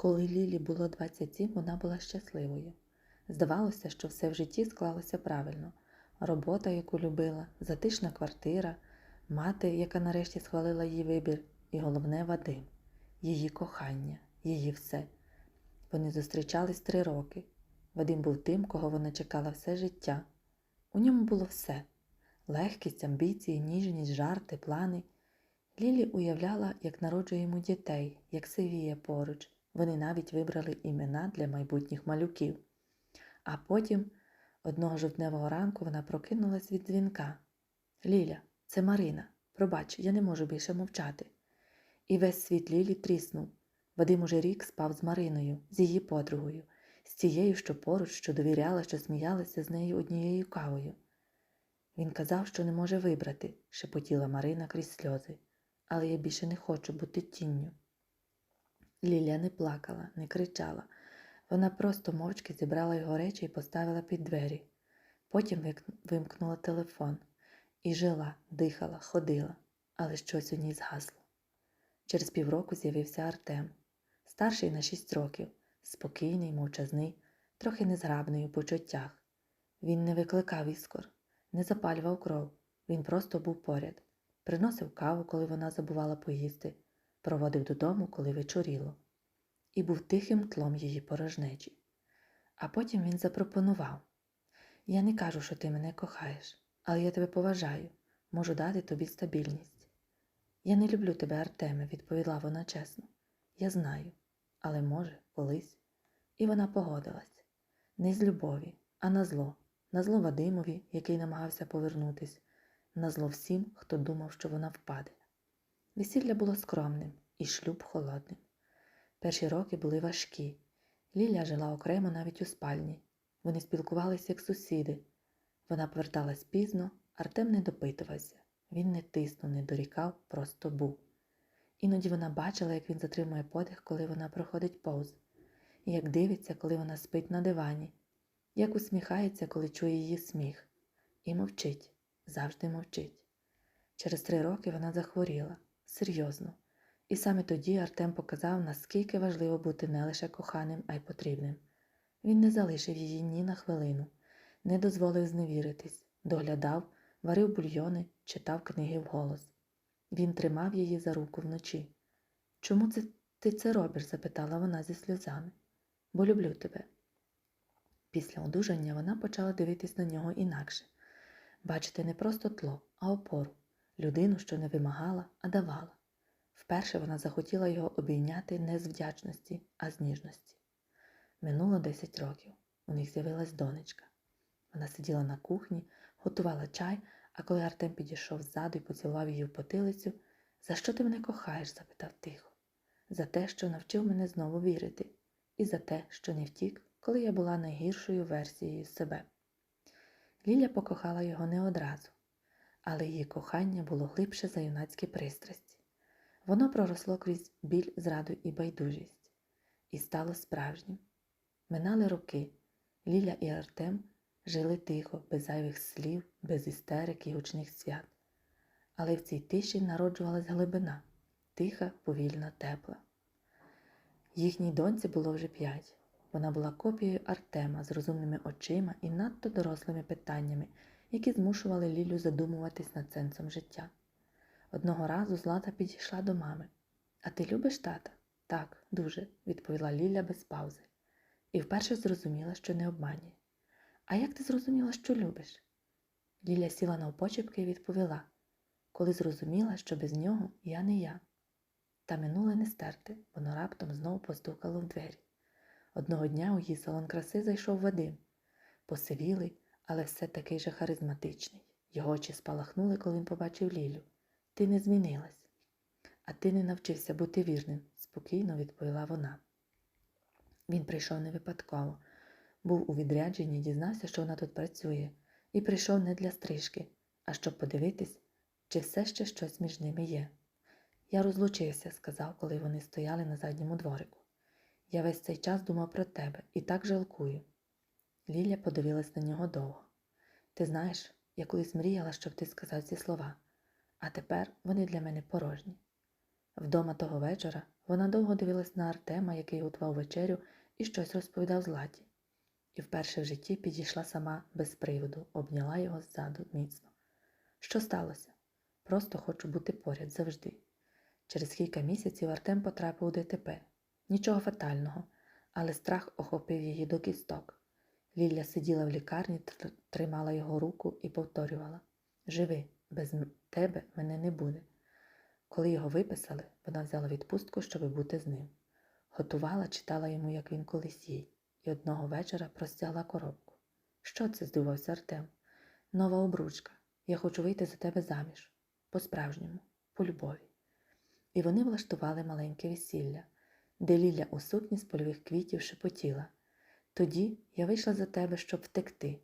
Коли Лілі було 27, вона була щасливою. Здавалося, що все в житті склалося правильно. Робота, яку любила, затишна квартира, мати, яка нарешті схвалила її вибір, і головне Вадим, її кохання, її все. Вони зустрічались три роки. Вадим був тим, кого вона чекала все життя. У ньому було все легкість, амбіції, ніжність, жарти, плани. Лілі уявляла, як народжує йому дітей, як сивіє поруч. Вони навіть вибрали імена для майбутніх малюків. А потім, одного жовтневого ранку, вона прокинулась від дзвінка. Ліля, це Марина. Пробач, я не можу більше мовчати. І весь світ Лілі тріснув. Вадим уже рік спав з Мариною, з її подругою, з тією, що поруч, що довіряла, що сміялася з нею однією кавою. Він казав, що не може вибрати, шепотіла Марина крізь сльози, але я більше не хочу бути тінню. Ліля не плакала, не кричала. Вона просто мовчки зібрала його речі і поставила під двері. Потім вимкнула телефон і жила, дихала, ходила, але щось у ній згасло. Через півроку з'явився Артем, старший на шість років, спокійний, мовчазний, трохи незграбний у почуттях. Він не викликав іскор, не запалював кров, він просто був поряд, приносив каву, коли вона забувала поїсти, проводив додому, коли вечоріло, і був тихим тлом її порожнечі. А потім він запропонував Я не кажу, що ти мене кохаєш, але я тебе поважаю, можу дати тобі стабільність. Я не люблю тебе, Артеме, відповіла вона чесно. Я знаю, але може, колись. І вона погодилась не з любові, а на зло, на зло Вадимові, який намагався повернутись, на зло всім, хто думав, що вона впаде. Весілля було скромним і шлюб холодним. Перші роки були важкі. Ліля жила окремо навіть у спальні. Вони спілкувалися як сусіди. Вона поверталась пізно, Артем не допитувався. Він не тиснув, не дорікав, просто був. Іноді вона бачила, як він затримує подих, коли вона проходить повз, і як дивиться, коли вона спить на дивані, як усміхається, коли чує її сміх, і мовчить, завжди мовчить. Через три роки вона захворіла, серйозно, і саме тоді Артем показав, наскільки важливо бути не лише коханим, а й потрібним. Він не залишив її ні на хвилину, не дозволив зневіритись, доглядав, варив бульйони, читав книги вголос. Він тримав її за руку вночі. Чому це ти це робиш? запитала вона зі сльозами. Бо люблю тебе. Після одужання вона почала дивитись на нього інакше, бачити не просто тло, а опору, людину, що не вимагала, а давала. Вперше вона захотіла його обійняти не з вдячності, а з ніжності. Минуло 10 років. У них з'явилась донечка. Вона сиділа на кухні, готувала чай, а коли Артем підійшов ззаду і поцілував її в потилицю, за що ти мене кохаєш? запитав тихо. За те, що навчив мене знову вірити, і за те, що не втік, коли я була найгіршою версією себе. Ліля покохала його не одразу, але її кохання було глибше за юнацькі пристрасті. Воно проросло крізь біль, зраду і байдужість, і стало справжнім. Минали роки. Ліля і Артем жили тихо, без зайвих слів, без істерик і гучних свят. Але в цій тиші народжувалась глибина, тиха, повільна, тепла. Їхній доньці було вже п'ять. Вона була копією Артема з розумними очима і надто дорослими питаннями, які змушували Лілю задумуватись над сенсом життя. Одного разу Злата підійшла до мами. А ти любиш тата? Так, дуже, відповіла Ліля без паузи. І вперше зрозуміла, що не обманює. А як ти зрозуміла, що любиш? Ліля сіла навпочепки і відповіла, коли зрозуміла, що без нього я не я. Та минуле не стерти, воно раптом знову постукало в двері. Одного дня у її салон краси зайшов Вадим, посивілий, але все такий же харизматичний. Його очі спалахнули, коли він побачив Лілю. Ти не змінилась, а ти не навчився бути вірним, спокійно відповіла вона. Він прийшов не випадково, був у відрядженні, дізнався, що вона тут працює, і прийшов не для стрижки, а щоб подивитись, чи все ще щось між ними є. Я розлучився, сказав, коли вони стояли на задньому дворику. Я весь цей час думав про тебе і так жалкую. Ліля подивилась на нього довго. Ти знаєш, я колись мріяла, щоб ти сказав ці слова, а тепер вони для мене порожні. Вдома того вечора вона довго дивилась на Артема, який готував вечерю і щось розповідав Златі. І вперше в житті підійшла сама без приводу, обняла його ззаду міцно. Що сталося? Просто хочу бути поряд завжди. Через кілька місяців Артем потрапив у ДТП. Нічого фатального, але страх охопив її до кісток. Лілля сиділа в лікарні, тримала його руку і повторювала Живи, без тебе мене не буде. Коли його виписали, вона взяла відпустку, щоби бути з ним. Готувала, читала йому, як він колись їй, і одного вечора простягла коробку. Що це? здивувався Артем. Нова обручка. Я хочу вийти за тебе заміж. По-справжньому, по любові. І вони влаштували маленьке весілля, де Ліля у сукні з польових квітів шепотіла. Тоді я вийшла за тебе, щоб втекти,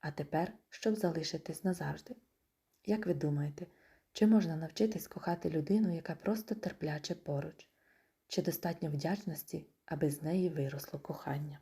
а тепер, щоб залишитись назавжди. Як ви думаєте, чи можна навчитись кохати людину, яка просто терпляче поруч? Чи достатньо вдячності, аби з неї виросло кохання?